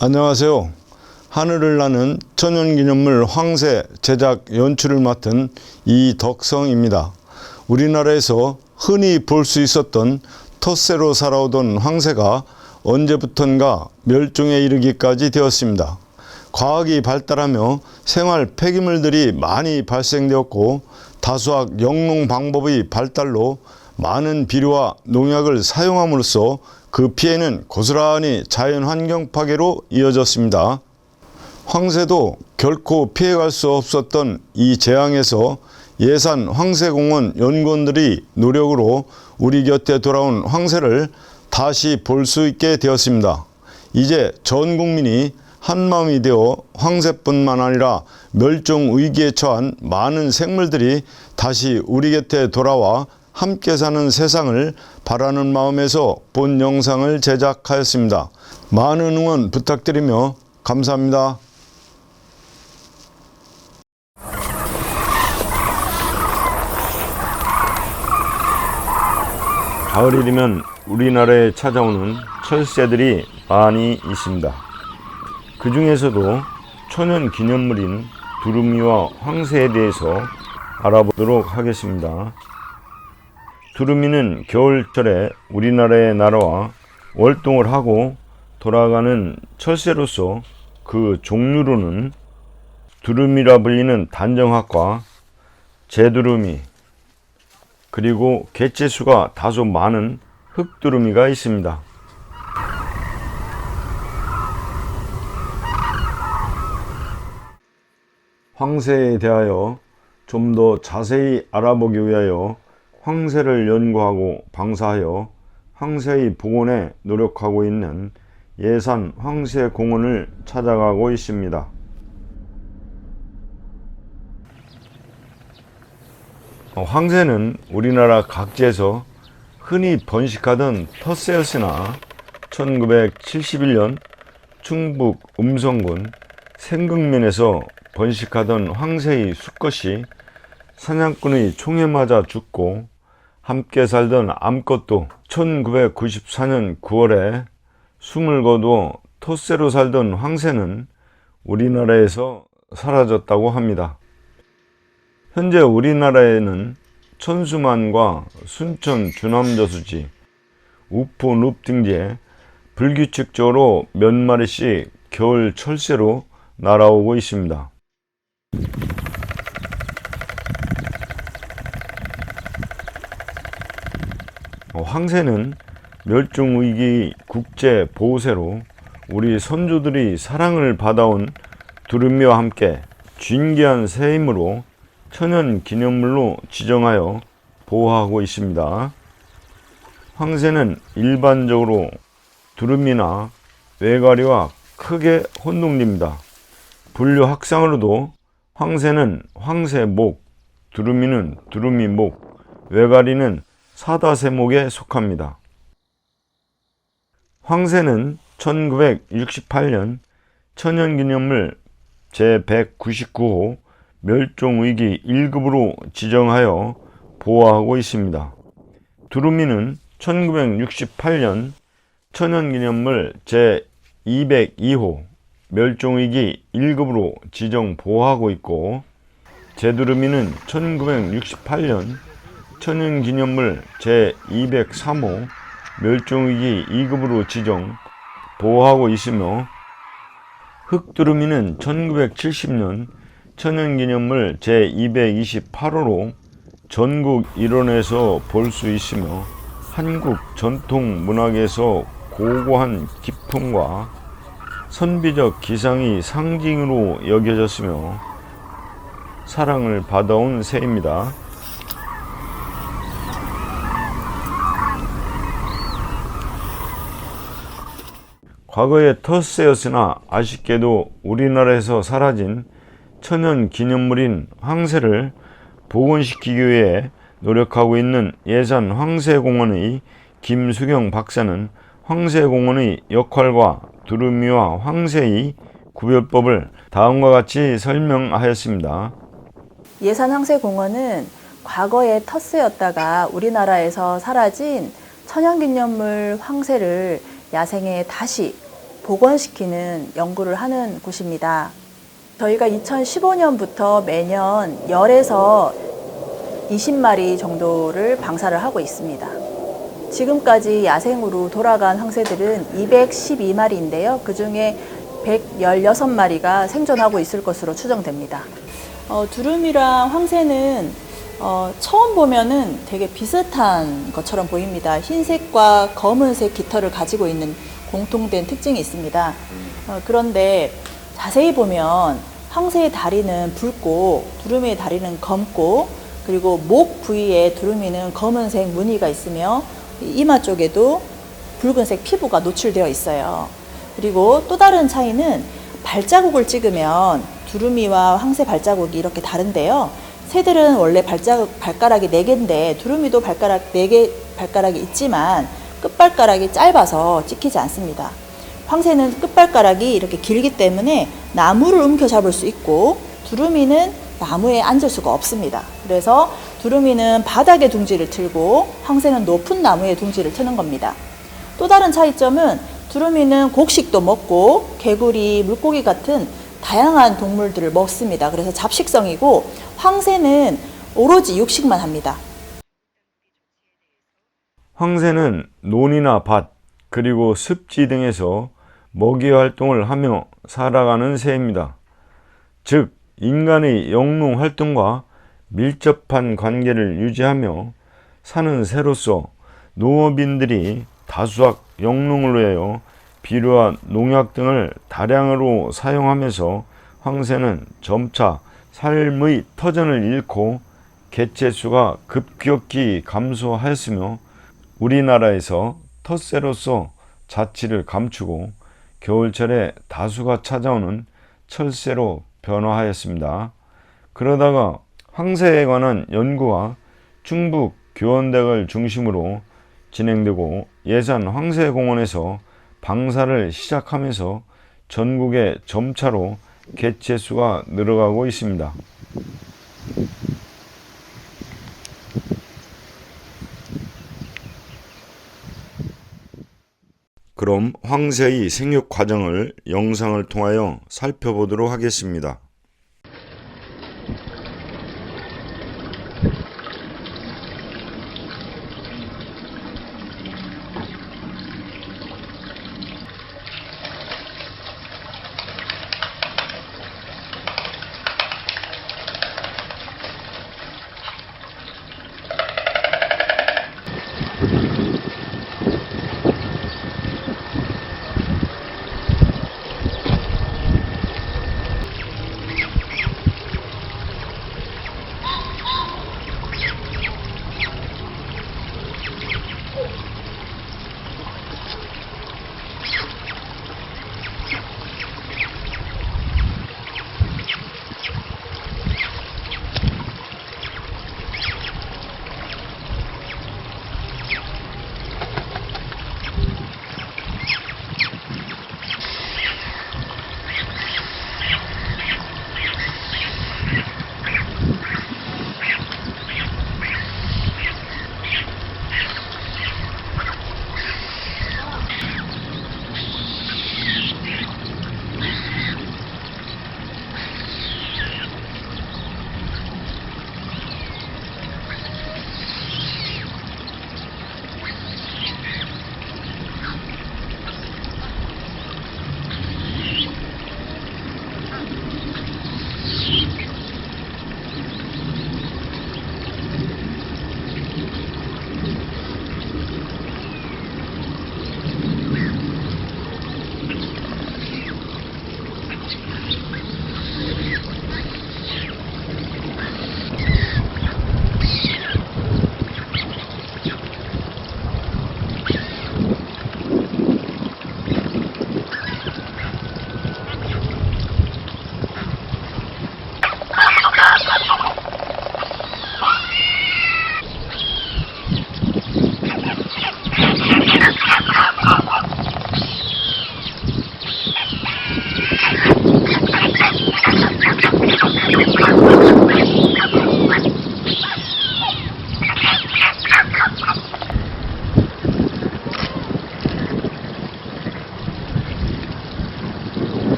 안녕하세요. 하늘을 나는 천연기념물 황새 제작 연출을 맡은 이덕성입니다. 우리나라에서 흔히 볼 수 있었던 텃새로 살아오던 황새가 언제부턴가 멸종에 이르기까지 되었습니다. 과학이 발달하며 생활 폐기물들이 많이 발생되었고 다수학 영농 방법의 발달로 많은 비료와 농약을 사용함으로써 그 피해는 고스란히 자연 환경 파괴로 이어졌습니다. 황새도 결코 피해갈 수 없었던 이 재앙에서 예산 황새공원 연구원들이 노력으로 우리 곁에 돌아온 황새를 다시 볼 수 있게 되었습니다. 이제 전 국민이 한마음이 되어 황새뿐만 아니라 멸종 위기에 처한 많은 생물들이 다시 우리 곁에 돌아와 함께 사는 세상을 바라는 마음에서 본 영상을 제작하였습니다. 많은 응원 부탁드리며 감사합니다. 가을이면 우리나라에 찾아오는 철새들이 많이 있습니다. 그 중에서도 천연 기념물인 두루미와 황새에 대해서 알아보도록 하겠습니다. 두루미는 겨울철에 우리나라에 날아와 월동을 하고 돌아가는 철새로서 그 종류로는 두루미라 불리는 단정학과 제두루미 그리고 개체수가 다소 많은 흑두루미가 있습니다. 황새에 대하여 좀 더 자세히 알아보기 위하여 황새를 연구하고 방사하여 황새의 복원에 노력하고 있는 예산 황새 공원을 찾아가고 있습니다. 어, 황새는 우리나라 각지에서 흔히 번식하던 텃새였으나 1971년 충북 음성군 생극면에서 번식하던 황새의 수컷이 사냥꾼의 총에 맞아 죽고 함께 살던 암컷도 1994년 9월에 숨을 거두어 텃새로 살던 황새는 우리나라에서 사라졌다고 합니다. 현재 우리나라에는 천수만과 순천 주남저수지, 우포 늪 등지에 불규칙적으로 몇 마리씩 겨울 철새로 날아오고 있습니다. 황새는 멸종위기 국제 보호새로 우리 선조들이 사랑을 받아온 두루미와 함께 진귀한 새이므로 천연 기념물로 지정하여 보호하고 있습니다. 황새는 일반적으로 두루미나 외가리와 크게 혼동됩니다. 분류 학상으로도 황새는 황새목, 두루미는 두루미목, 외가리는 사다새목에 속합니다. 황새는 1968년 천연기념물 제199호 멸종위기 1급으로 지정하여 보호하고 있습니다. 두루미는 1968년 천연기념물 제202호 멸종위기 1급으로 지정 보호하고 있고 제두루미는 1968년 천연기념물 제203호 멸종위기 2급으로 지정 보호하고 있으며 흑두루미는 1970년 천연기념물 제228호로 전국 일원에서 볼 수 있으며 한국 전통 문학에서 고고한 기품과 선비적 기상이 상징으로 여겨졌으며 사랑을 받아온 새입니다. 과거에 텃새였으나 아쉽게도 우리나라에서 사라진 천연 기념물인 황새를 복원시키기 위해 노력하고 있는 예산 황새공원의 김수경 박사는 황새공원의 역할과 두루미와 황새의 구별법을 다음과 같이 설명하였습니다. 예산 황새공원은 과거의 텃새였다가 우리나라에서 사라진 천연기념물 황새를 야생에 다시 복원시키는 연구를 하는 곳입니다. 저희가 2015년부터 매년 열에서 20마리 정도를 방사를 하고 있습니다. 지금까지 야생으로 돌아간 황새들은 212마리인데요. 그 중에 116마리가 생존하고 있을 것으로 추정됩니다. 어, 두루미랑 황새는 어, 처음 보면은 되게 비슷한 것처럼 보입니다. 흰색과 검은색 깃털을 가지고 있는 공통된 특징이 있습니다. 어, 그런데 자세히 보면 황새의 다리는 붉고 두루미의 다리는 검고 그리고 목 부위에 두루미는 검은색 무늬가 있으며 이마 쪽에도 붉은색 피부가 노출되어 있어요. 그리고 또 다른 차이는 발자국을 찍으면 두루미와 황새 발자국이 이렇게 다른데요. 새들은 원래 발자국, 발가락이 4개인데 두루미도 발가락 4개 발가락이 있지만 끝발가락이 짧아서 찍히지 않습니다. 황새는 끝발가락이 이렇게 길기 때문에 나무를 움켜 잡을 수 있고 두루미는 나무에 앉을 수가 없습니다. 그래서 두루미는 바닥에 둥지를 틀고 황새는 높은 나무에 둥지를 트는 겁니다. 또 다른 차이점은 두루미는 곡식도 먹고 개구리, 물고기 같은 다양한 동물들을 먹습니다. 그래서 잡식성이고 황새는 오로지 육식만 합니다. 황새는 논이나 밭, 그리고 습지 등에서 먹이 활동을 하며 살아가는 새입니다. 즉, 인간의 영농 활동과 밀접한 관계를 유지하며 사는 새로서 농업인들이 다수학 영농을 위하여 비료와 농약 등을 다량으로 사용하면서 황새는 점차 삶의 터전을 잃고 개체수가 급격히 감소하였으며 우리나라에서 텃새로서 자취를 감추고 겨울철에 다수가 찾아오는 철새로 변화하였습니다. 그러다가 황새에 관한 연구가 충북 교원대학을 중심으로 진행되고 예산 황새공원에서 방사를 시작하면서 전국에 점차로 개체수가 늘어가고 있습니다. 그럼 황새의 생육 과정을 영상을 통하여 살펴보도록 하겠습니다.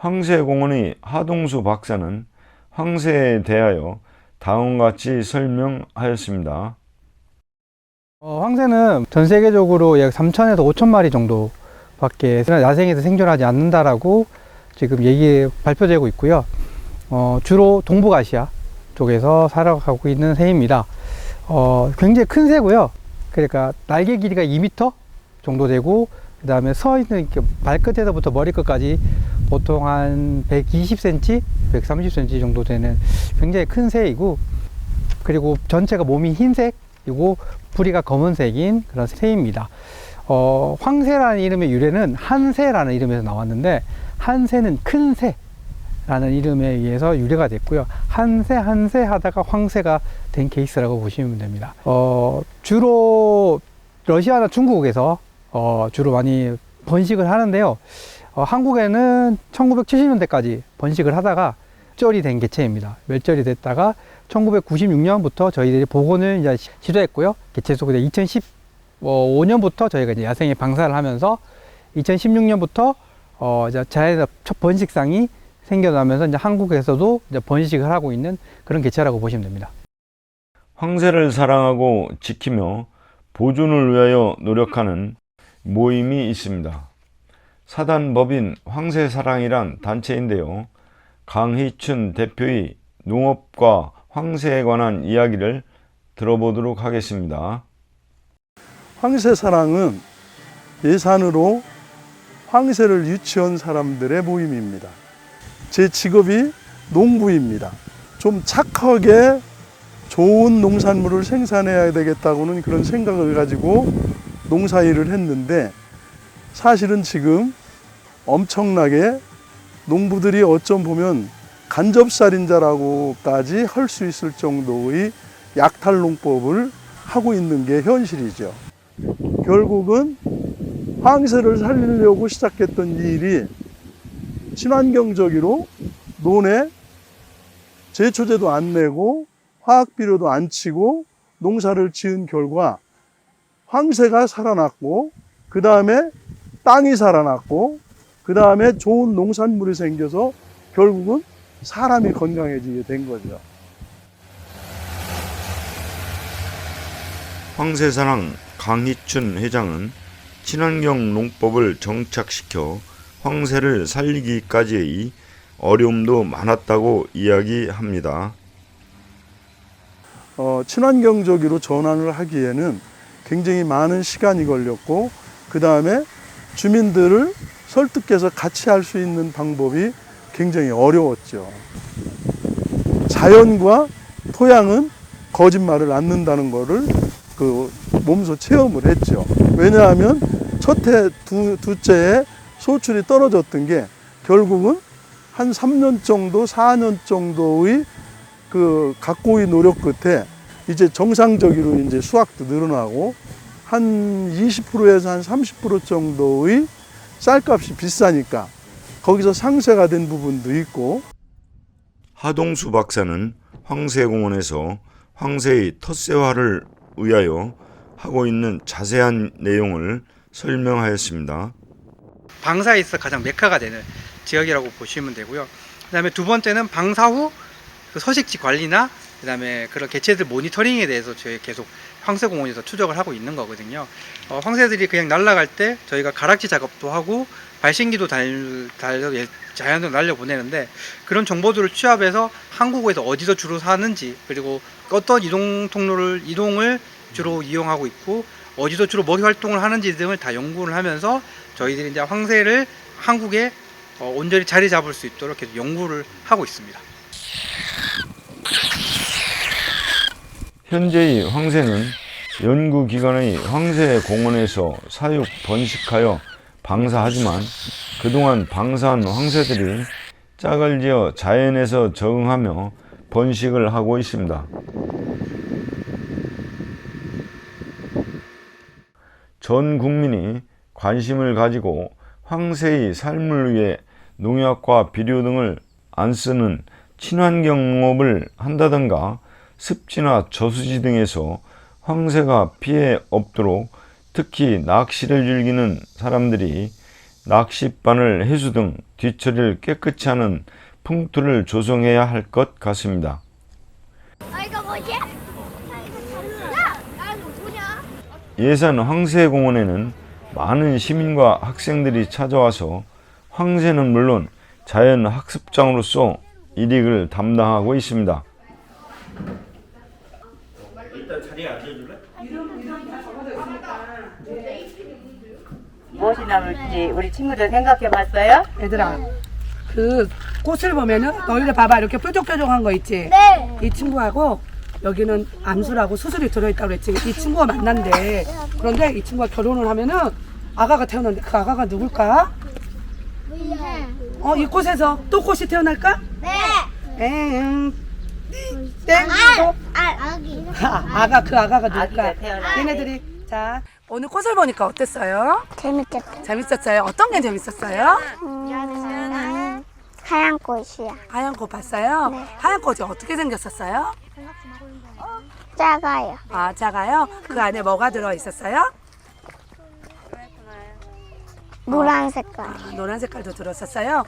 황새공원의 하동수 박사는 황새에 대하여 다음과 같이 설명하였습니다. 어, 황새는 전 세계적으로 약 3천에서 5천 마리 정도 밖에 야생에서 생존하지 않는다라고 지금 얘기 발표되고 있고요. 어, 주로 동북아시아 쪽에서 살아가고 있는 새입니다. 어, 굉장히 큰 새고요. 그러니까 날개 길이가 2m 정도 되고 그 다음에 서 있는 이렇게 발끝에서부터 머리끝까지 보통 한 120cm, 130cm 정도 되는 굉장히 큰 새이고 그리고 전체가 몸이 흰색이고 부리가 검은색인 그런 새입니다. 어, 황새라는 이름의 유래는 한새라는 이름에서 나왔는데 한새는 큰 새라는 이름에 의해서 유래가 됐고요. 한새 한새 하다가 황새가 된 케이스라고 보시면 됩니다. 어, 주로 러시아나 중국에서 어, 주로 많이 번식을 하는데요. 어, 한국에는 1970년대까지 번식을 하다가 멸절이 된 개체입니다. 멸절이 됐다가 1996년부터 저희들이 복원을 이제 시- 시도했고요. 개체 수가 2015년부터 저희가 이제 야생에 방사를 하면서 2016년부터 어 이제 자연의 첫 번식상이 생겨나면서 이제 한국에서도 이제 번식을 하고 있는 그런 개체라고 보시면 됩니다. 황새를 사랑하고 지키며 보존을 위하여 노력하는 모임이 있습니다. 사단법인 황새사랑이란 단체인데요. 강희춘 대표의 농업과 황새에 관한 이야기를 들어보도록 하겠습니다. 황새사랑은 예산으로 황새를 유치한 사람들의 모임입니다. 제 직업이 농부입니다. 좀 착하게 좋은 농산물을 생산해야 되겠다고는 그런 생각을 가지고 농사일을 했는데 사실은 지금 엄청나게 농부들이 어쩜 보면 간접살인자라고까지 할 수 있을 정도의 약탈농법을 하고 있는 게 현실이죠. 결국은 황새를 살리려고 시작했던 이 일이 친환경적으로 논에 제초제도 안 내고 화학비료도 안 치고 농사를 지은 결과 황새가 살아났고 그 다음에 땅이 살아났고 그 다음에 좋은 농산물이 생겨서 결국은 사람이 건강해지게 된 거죠. 황새사랑 강희춘 회장은 친환경 농법을 정착시켜 황새를 살리기까지의 어려움도 많았다고 이야기합니다. 어, 친환경적으로 전환을 하기에는 굉장히 많은 시간이 걸렸고 그 다음에 주민들을 설득해서 같이 할 수 있는 방법이 굉장히 어려웠죠. 자연과 토양은 거짓말을 않는다는 거를 그 몸소 체험을 했죠. 왜냐하면 첫해 두, 두째에 소출이 떨어졌던 게 결국은 한 3년 정도, 4년 정도의 그 각고의 노력 끝에 이제 정상적으로 이제 수확도 늘어나고 한 20%에서 한 30% 정도의 쌀값이 비싸니까 거기서 상쇄가 된 부분도 있고 하동수 박사는 황새공원에서 황새의 텃새화를 위하여 하고 있는 자세한 내용을 설명하였습니다. 방사에서 가장 메카가 되는 지역이라고 보시면 되고요. 그다음에 두 번째는 방사 후그 서식지 관리나 그 다음에 그런 개체들 모니터링에 대해서 저희 계속 황새공원에서 추적을 하고 있는 거거든요. 어, 황새들이 그냥 날아갈 때 저희가 가락지 작업도 하고 발신기도 달, 달려 예, 자연으로 날려 보내는데 그런 정보들을 취합해서 한국에서 어디서 주로 사는지 그리고 어떤 이동 통로를 이동을 주로 이용하고 있고 어디서 주로 먹이 활동을 하는지 등을 다 연구를 하면서 저희들이 이제 황새를 한국에 어, 온전히 자리 잡을 수 있도록 계속 연구를 하고 있습니다. 현재의 황새는 연구기관의 황새 공원에서 사육 번식하여 방사하지만 그동안 방사한 황새들이 짝을 지어 자연에서 적응하며 번식을 하고 있습니다. 전 국민이 관심을 가지고 황새의 삶을 위해 농약과 비료 등을 안 쓰는 친환경 농업을 한다든가 습지나 저수지 등에서 황새가 피해 없도록 특히 낚시를 즐기는 사람들이 낚싯바늘, 해수 등 뒤처리를 깨끗이 하는 풍토를 조성해야 할 것 같습니다. 아 이거 뭐지? 아? 예산 황새공원에는 많은 시민과 학생들이 찾아와서 황새는 물론 자연 학습장으로서 일익을 담당하고 있습니다. 무엇이 남을지 우리 친구들 생각해 봤어요? 얘들아 그 꽃을 보면은 너희들 봐봐 이렇게 뾰족뾰족한 거 있지 네. 이 친구하고 여기는 암술하고 수술이 들어있다고 그랬지 이 친구가 만난대 그런데 이 친구가 결혼을 하면은 아가가 태어났는데 그 아가가 누굴까? 어 이 꽃에서 또 꽃이 태어날까? 네. 엥 땡? 또? 아 아기. 아, 아가 그 아가가 누굴까? 아기가 태어나. 얘네들이 자 오늘 꽃을 보니까 어땠어요? 재밌겠다. 재밌었어요? 어떤 게 재밌었어요? 음, 하얀 꽃이야. 하얀 꽃 봤어요? 하얀 꽃이 어떻게 생겼었어요? 작아요. 아, 작아요? 그 안에 뭐가 들어 있었어요? 노란 색깔. 노란 색깔도 들었었어요.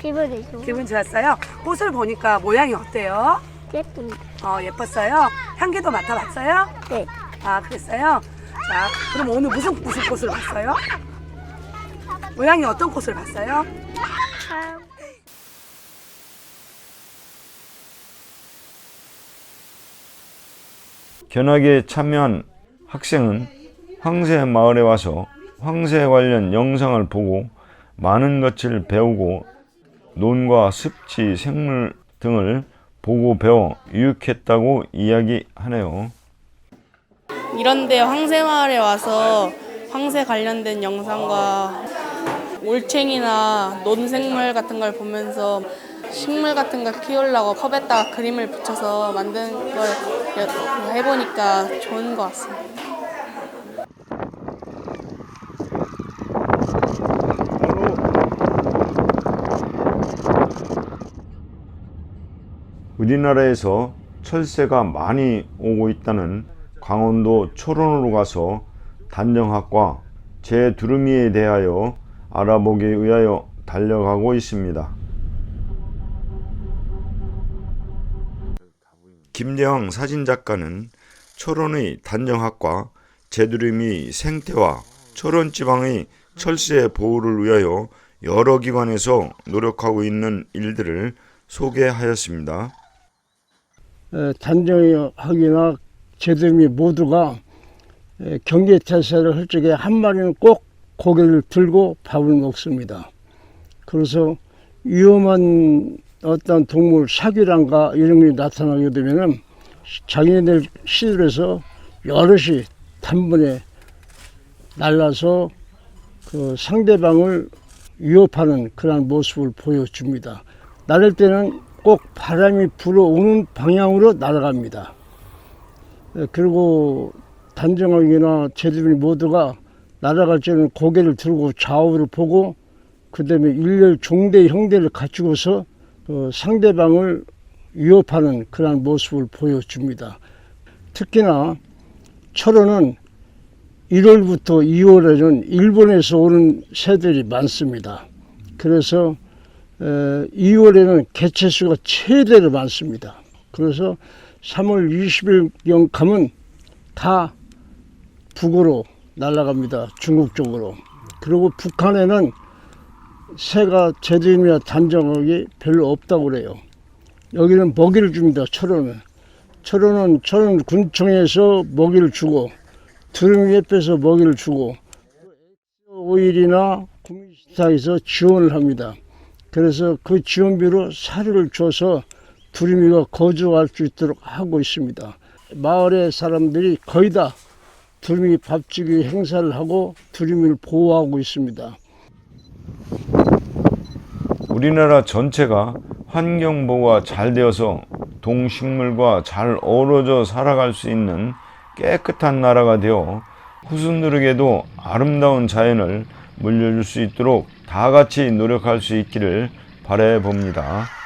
기분이 좋아. 기분 좋았어요. 꽃을 보니까 모양이 어때요? 예쁜데. 어, 예뻤어요. 향기도 맡아봤어요? 네. 아, 그랬어요? 자, 그럼 오늘 무슨 무슨 꽃을 봤어요? 모양이 어떤 꽃을 봤어요? 견학에 참여한 학생은 황새 마을에 와서 황새 관련 영상을 보고 많은 것을 배우고 논과 습지, 생물 등을 보고 배워 유익했다고 이야기하네요. 이런데 황새마을에 와서 황새 관련된 영상과 올챙이나 논생물 같은 걸 보면서 식물 같은 걸 키우려고 컵에다가 그림을 붙여서 만든 걸 해보니까 좋은 것 같습니다. 우리나라에서 철새가 많이 오고 있다는 강원도 초론으로 가서 단정학과 제두루미에 대하여 알아보기 위하여 달려가고 있습니다. 김대왕 사진작가는 초론의 단정학과 제두루미 생태와 초론 지방의 철새 보호를 위하여 여러 기관에서 노력하고 있는 일들을 소개하였습니다. 에, 단정하기나 제들미 모두가 에, 경계 태세를 할 적에 한 마리는 꼭 고개를 들고 밥을 먹습니다. 그래서 위험한 어떤 동물 사기란가 이런 게 나타나게 되면은 자기네들 시들에서 여럿이 단번에 날라서 그 상대방을 위협하는 그러한 모습을 보여줍니다. 날릴 때는 꼭 바람이 불어오는 방향으로 날아갑니다. 예, 그리고 단정하기나 제들이 모두가 날아갈 때는 고개를 들고 좌우를 보고 그 다음에 일렬 종대 형대를 갖추고서 어, 상대방을 위협하는 그러한 모습을 보여줍니다. 특히나 철원은 1월부터 2월에는 일본에서 오는 새들이 많습니다. 그래서 2월에는 개체수가 최대로 많습니다. 그래서 3월 20일경 가면 다 북으로 날아갑니다. 중국 쪽으로. 그리고 북한에는 새가 제대미와 단정하기 별로 없다고 그래요. 여기는 먹이를 줍니다. 철원은. 철원은 철원 군청에서 먹이를 주고 두루미 옆에서 먹이를 주고 오일이나 구미시타에서 지원을 합니다. 그래서 그 지원비로 사료를 줘서 두루미가 거주할 수 있도록 하고 있습니다. 마을의 사람들이 거의 다 두루미 밥주기 행사를 하고 두루미를 보호하고 있습니다. 우리나라 전체가 환경 보호가 잘 되어서 동식물과 잘 어우러져 살아갈 수 있는 깨끗한 나라가 되어 후손들에게도 아름다운 자연을 물려줄 수 있도록 다 같이 노력할 수 있기를 바래 봅니다.